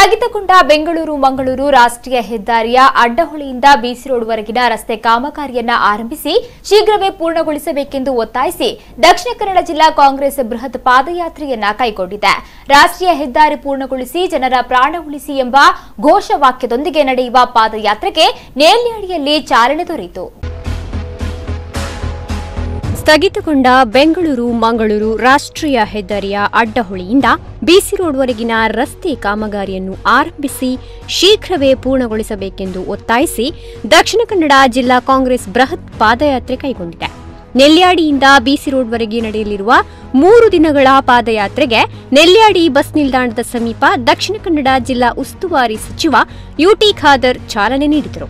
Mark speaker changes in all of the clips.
Speaker 1: ಸ್ಥಗಿತಗೊಂಡ ಬೆಂಗಳೂರು, ಮಂಗಳೂರು ರಾಷ್ಟ್ರೀಯ ಹೆದ್ದಾರಿಯ ಅಡ್ಡಹೊಳೆಯಿಂದ ಬಿಸಿ ರೋಡ್ವರೆಗಿನ ರಸ್ತೆ ಕಾಮಗಾರಿಯನ್ನ ಆರಂಭಿಸಿ ಶೀಘ್ರವೇ ಪೂರ್ಣಗೊಳಿಸಬೇಕೆಂದು ಒತ್ತಾಯಿಸಿ ದಕ್ಷಿಣ ಕನ್ನಡ ಜಿಲ್ಲಾ ಕಾಂಗ್ರೆಸ್ ಬೃಹತ್ ಪಾದಯಾತ್ರೆಯನ್ನ ಕೈಗೊಂಡಿದೆ. ರಾಷ್ಟ್ರೀಯ ಹೆದ್ದಾರಿ ಪೂರ್ಣಗೊಳಿಸಿ ಜನರ ಪ್ರಾಣ ಉಳಿಸಿ ಎಂಬ ಘೋಷವಾಕ್ಯದೊಂದಿಗೆ ನಡೆಯುವ ಪಾದಯಾತ್ರೆಗೆ ನೇಲ್ಯಾಡಿಯಲ್ಲಿ ಚಾಲನೆ ದೊರೆಯಿತು.
Speaker 2: ಸ್ಥಗಿತಗೊಂಡ ಬೆಂಗಳೂರು, ಮಂಗಳೂರು ರಾಷ್ಟ್ರೀಯ ಹೆದ್ದಾರಿಯ ಅಡ್ಡಹೊಳೆಯಿಂದ ಬಿಸಿ ರೋಡ್ವರೆಗಿನ ರಸ್ತೆ ಕಾಮಗಾರಿಯನ್ನು ಆರಂಭಿಸಿ ಶೀಘ್ರವೇ ಪೂರ್ಣಗೊಳಿಸಬೇಕೆಂದು ಒತ್ತಾಯಿಸಿ ದಕ್ಷಿಣ ಕನ್ನಡ ಜಿಲ್ಲಾ ಕಾಂಗ್ರೆಸ್ ಬೃಹತ್ ಪಾದಯಾತ್ರೆ ಕೈಗೊಂಡಿದೆ. ನೆಲ್ಯಾಡಿಯಿಂದ ಬಿಸಿ ರೋಡ್ವರೆಗೆ ನಡೆಯಲಿರುವ ಮೂರು ದಿನಗಳ ಪಾದಯಾತ್ರೆಗೆ ನೆಲ್ಯಾಡಿ ಬಸ್ ನಿಲ್ದಾಣದ ಸಮೀಪ ದಕ್ಷಿಣ ಕನ್ನಡ ಜಿಲ್ಲಾ ಉಸ್ತುವಾರಿ ಸಚಿವ ಯುಟಿ ಖಾದರ್ ಚಾಲನೆ ನೀಡಿದರು.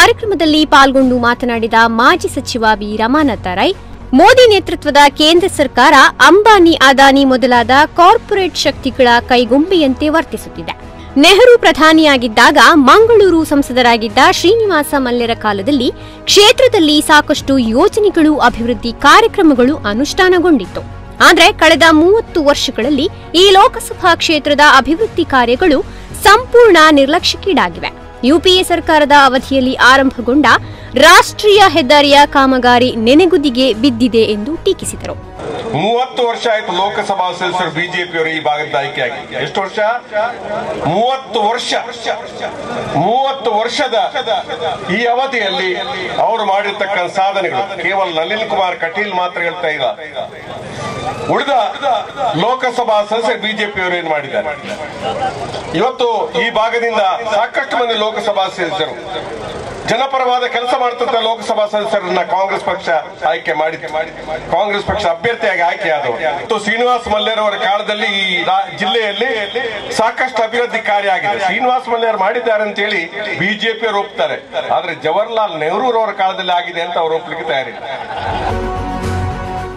Speaker 2: ಕಾರ್ಯಕ್ರಮದಲ್ಲಿ ಪಾಲ್ಗೊಂಡು ಮಾತನಾಡಿದ ಮಾಜಿ ಸಚಿವ ಬಿ ರಮಾನಾಥ ರೈ, ಮೋದಿ ನೇತೃತ್ವದ ಕೇಂದ್ರ ಸರ್ಕಾರ ಅಂಬಾನಿ ಅದಾನಿ ಮೊದಲಾದ ಕಾರ್ಪೊರೇಟ್ ಶಕ್ತಿಗಳ ಕೈಗೊಂಬೆಯಂತೆ ವರ್ತಿಸುತ್ತಿದೆ. ನೆಹರು ಪ್ರಧಾನಿಯಾಗಿದ್ದಾಗ ಮಂಗಳೂರು ಸಂಸದರಾಗಿದ್ದ ಶ್ರೀನಿವಾಸ ಮಲ್ಯರ ಕಾಲದಲ್ಲಿ ಕ್ಷೇತ್ರದಲ್ಲಿ ಸಾಕಷ್ಟು ಯೋಜನೆಗಳು, ಅಭಿವೃದ್ಧಿ ಕಾರ್ಯಕ್ರಮಗಳು ಅನುಷ್ಠಾನಗೊಂಡಿತ್ತು. ಆದರೆ ಕಳೆದ ಮೂವತ್ತು ವರ್ಷಗಳಲ್ಲಿ ಈ ಲೋಕಸಭಾ ಕ್ಷೇತ್ರದ ಅಭಿವೃದ್ಧಿ ಕಾರ್ಯಗಳು ಸಂಪೂರ್ಣ ನಿರ್ಲಕ್ಷ್ಯಕ್ಕೀಡಾಗಿವೆ. ಯುಪಿಎ ಸರ್ಕಾರದ ಅವಧಿಯಲ್ಲಿ ಆರಂಭಗೊಂಡ ರಾಷ್ಟ್ರೀಯ ಹೆದ್ದಾರಿಯ ಕಾಮಗಾರಿ ನೆನೆಗುದಿಗೆ ಬಿದ್ದಿದೆ ಎಂದು ಟೀಕಿಸಿದರು.
Speaker 3: ಮೂವತ್ತು ವರ್ಷ ಆಯ್ತು ಲೋಕಸಭಾ ಸದಸ್ಯರು ಬಿಜೆಪಿಯವರು ಈ ಭಾಗದ ಆಯ್ಕೆಯಾಗಿ. ಎಷ್ಟು ವರ್ಷ? ಮೂವತ್ತು ವರ್ಷ. ಮೂವತ್ತು ವರ್ಷದ ಈ ಅವಧಿಯಲ್ಲಿ ಅವರು ಮಾಡಿರ್ತಕ್ಕಂಥ ಸಾಧನೆಗಳು. ಕೇವಲ ನಳಿನ್ ಕುಮಾರ್ ಕಟೀಲ್ ಮಾತ್ರ ಹೇಳ್ತಾ ಇಲ್ಲ. ಉಳಿದ ಲೋಕಸಭಾ ಸದಸ್ಯ ಬಿಜೆಪಿಯವರು ಏನ್ ಮಾಡಿದ್ದಾರೆ? ಇವತ್ತು ಈ ಭಾಗದಿಂದ ಸಾಕಷ್ಟು ಮಂದಿ ಲೋಕಸಭಾ ಸದಸ್ಯರು, ಜನಪರವಾದ ಕೆಲಸ ಮಾಡ್ತಂತ ಲೋಕಸಭಾ ಸದಸ್ಯರನ್ನ ಕಾಂಗ್ರೆಸ್ ಪಕ್ಷ ಆಯ್ಕೆ ಮಾಡಿ ಕಾಂಗ್ರೆಸ್ ಪಕ್ಷ ಅಭ್ಯರ್ಥಿಯಾಗಿ ಆಯ್ಕೆಯಾದವರು. ಮತ್ತು ಶ್ರೀನಿವಾಸ್ ಮಲ್ಯರವರ ಕಾಲದಲ್ಲಿ ಈ ಜಿಲ್ಲೆಯಲ್ಲಿ ಸಾಕಷ್ಟು ಅಭಿವೃದ್ಧಿ ಕಾರ್ಯ ಆಗಿದೆ. ಶ್ರೀನಿವಾಸ್ ಮಲ್ಯರ್ ಮಾಡಿದ್ದಾರೆ ಅಂತ ಹೇಳಿ ಬಿಜೆಪಿಯವರು ಒಪ್ತಾರೆ. ಆದ್ರೆ ಜವಾಹರ್ಲಾಲ್ ನೆಹರೂರವರ ಕಾಲದಲ್ಲಿ ಆಗಿದೆ ಅಂತ ಅವರು ಒಪ್ಲಿಕ್ಕೆ ತಯಾರಿಲ್ಲ.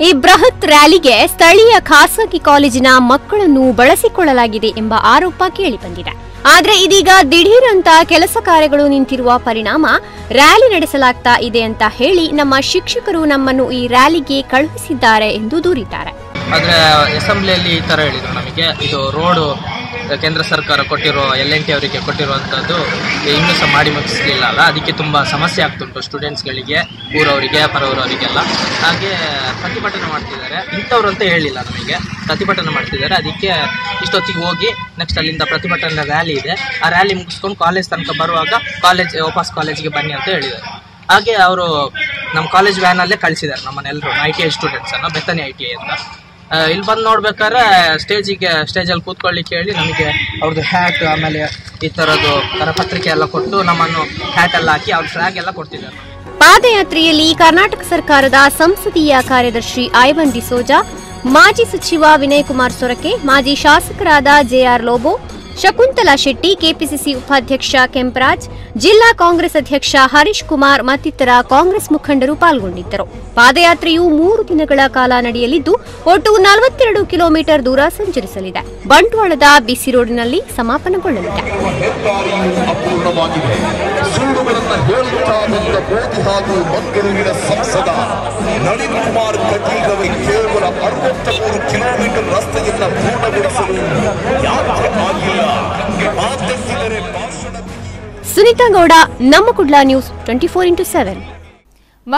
Speaker 2: ಈ ಬೃಹತ್ ರ್ಯಾಲಿಗೆ ಸ್ಥಳೀಯ ಖಾಸಗಿ ಕಾಲೇಜಿನ ಮಕ್ಕಳನ್ನು ಬಳಸಿಕೊಳ್ಳಲಾಗಿದೆ ಎಂಬ ಆರೋಪ ಕೇಳಿಬಂದಿದೆ. ಆದರೆ ಇದೀಗ ದಿಢೀರಂತ ಕೆಲಸ ಕಾರ್ಯಗಳು ನಿಂತಿರುವ ಪರಿಣಾಮ ರ್ಯಾಲಿ ನಡೆಸಲಾಗ್ತಾ ಇದೆ ಅಂತ ಹೇಳಿ ನಮ್ಮ ಶಿಕ್ಷಕರು ನಮ್ಮನ್ನು ಈ ರ್ಯಾಲಿಗೆ ಕಳುಹಿಸಿದ್ದಾರೆ ಎಂದು ದೂರಿದ್ದಾರೆ.
Speaker 4: ಆದರೆ ಅಸೆಂಬ್ಲಿಯಲ್ಲಿ ಈ ತರ ಹೇಳಿದ್ರು ನಮಗೆ. ಇದು ರೋಡು ಕೇಂದ್ರ ಸರ್ಕಾರ ಕೊಟ್ಟಿರೋ ಎಲ್ ಎನ್ ಟಿ ಅವರಿಗೆ ಕೊಟ್ಟಿರುವಂಥದ್ದು ಇನ್ನೂ ಸಹ ಮಾಡಿ ಮುಗಿಸ್ಲಿಲ್ಲ ಅಲ್ಲ. ಅದಕ್ಕೆ ತುಂಬ ಸಮಸ್ಯೆ ಆಗ್ತುಂಟು ಸ್ಟೂಡೆಂಟ್ಸ್ಗಳಿಗೆ ಊರವರಿಗೆ ಪರವರವರಿಗೆಲ್ಲ ಹಾಗೆ ಪ್ರತಿಭಟನೆ ಮಾಡ್ತಿದ್ದಾರೆ. ಇಂಥವ್ರು ಅಂತ ಹೇಳಿಲ್ಲ ನಮಗೆ. ಪ್ರತಿಭಟನೆ ಮಾಡ್ತಿದ್ದಾರೆ. ಅದಕ್ಕೆ ಇಷ್ಟೊತ್ತಿಗೆ ಹೋಗಿ ನೆಕ್ಸ್ಟ್ ಅಲ್ಲಿಂದ ಪ್ರತಿಭಟನೆ ರ್ಯಾಲಿ ಇದೆ. ಆ ರ್ಯಾಲಿ ಮುಗಿಸ್ಕೊಂಡು ಕಾಲೇಜ್ ತನಕ ಬರುವಾಗ ಕಾಲೇಜ್ ವಾಪಸ್ ಕಾಲೇಜಿಗೆ ಬನ್ನಿ ಅಂತ ಹೇಳಿದ್ದಾರೆ. ಹಾಗೆ ಅವರು ನಮ್ಮ ಕಾಲೇಜ್ ವ್ಯಾನಲ್ಲೇ ಕಳಿಸಿದ್ದಾರೆ ನಮ್ಮನ್ನೆಲ್ಲರೂ ಐ ಟಿ ಐ ಸ್ಟೂಡೆಂಟ್ಸನ್ನು ಬೆತ್ತನಿ ಐ ಟಿ ಐ ಅಂತ ಇಲ್ಲಿ ಬಂದು ನೋಡ್ಬೇಕಾದ್ರೆ ಸ್ಟೇಜಿಗೆ, ಸ್ಟೇಜಲ್ಲಿ ಕೂತ್ಕೊಳ್ಳಿಕ್ಕೆ ಹೇಳಿ ನಮಗೆ ಅವ್ರದ್ದು ಹ್ಯಾಟ್ ಆಮೇಲೆ ಈ ಥರದ್ದು ಕರಪತ್ರಿಕೆ ಎಲ್ಲ ಕೊಟ್ಟು ನಮ್ಮನ್ನು ಹ್ಯಾಟ್ ಹಾಕಿ ಅವ್ರ ಫ್ಲಾಗ್ ಎಲ್ಲ ಕೊಡ್ತಿದ್ದಾರೆ.
Speaker 2: ಪಾದಯಾತ್ರೆಯಲ್ಲಿ ಕರ್ನಾಟಕ ಸರ್ಕಾರದ ಸಂಸದೀಯ ಕಾರ್ಯದರ್ಶಿ ಐವನ್ ಡಿಸೋಜಾ, ಮಾಜಿ ಸಚಿವ ವಿನಯ್ ಕುಮಾರ್ ಸೊರಕೆ, ಮಾಜಿ ಶಾಸಕರಾದ ಜೆಆರ್ ಲೋಬೋ ಶಕುಂತಲಾ ಶೆಟ್ಟಿ, ಕೆಪಿಸಿಸಿ ಉಪಾಧ್ಯಕ್ಷ ಕೆಂಪರಾಜ್, ಜಿಲ್ಲಾ ಕಾಂಗ್ರೆಸ್ ಅಧ್ಯಕ್ಷ ಹರೀಶ್ ಕುಮಾರ್ ಮತ್ತಿತರ ಕಾಂಗ್ರೆಸ್ ಮುಖಂಡರು ಪಾಲ್ಗೊಂಡಿದ್ದರು. ಪಾದಯಾತ್ರೆಯು ಮೂರು ದಿನಗಳ ಕಾಲ ನಡೆಯಲಿದ್ದು, ಒಟ್ಟು ನಲವತ್ತೆರಡು ಕಿಲೋಮೀಟರ್ ದೂರ ಸಂಚರಿಸಲಿದೆ. ಬಂಟ್ವಾಳದ ಬಿಸಿ ರೋಡ್ನಲ್ಲಿ ಸಮಾಪನಗೊಳ್ಳಲಿದೆ. ಸುನೀತಾ ಗೌಡ ನಮ್ಮ Kudla news twenty four into seven.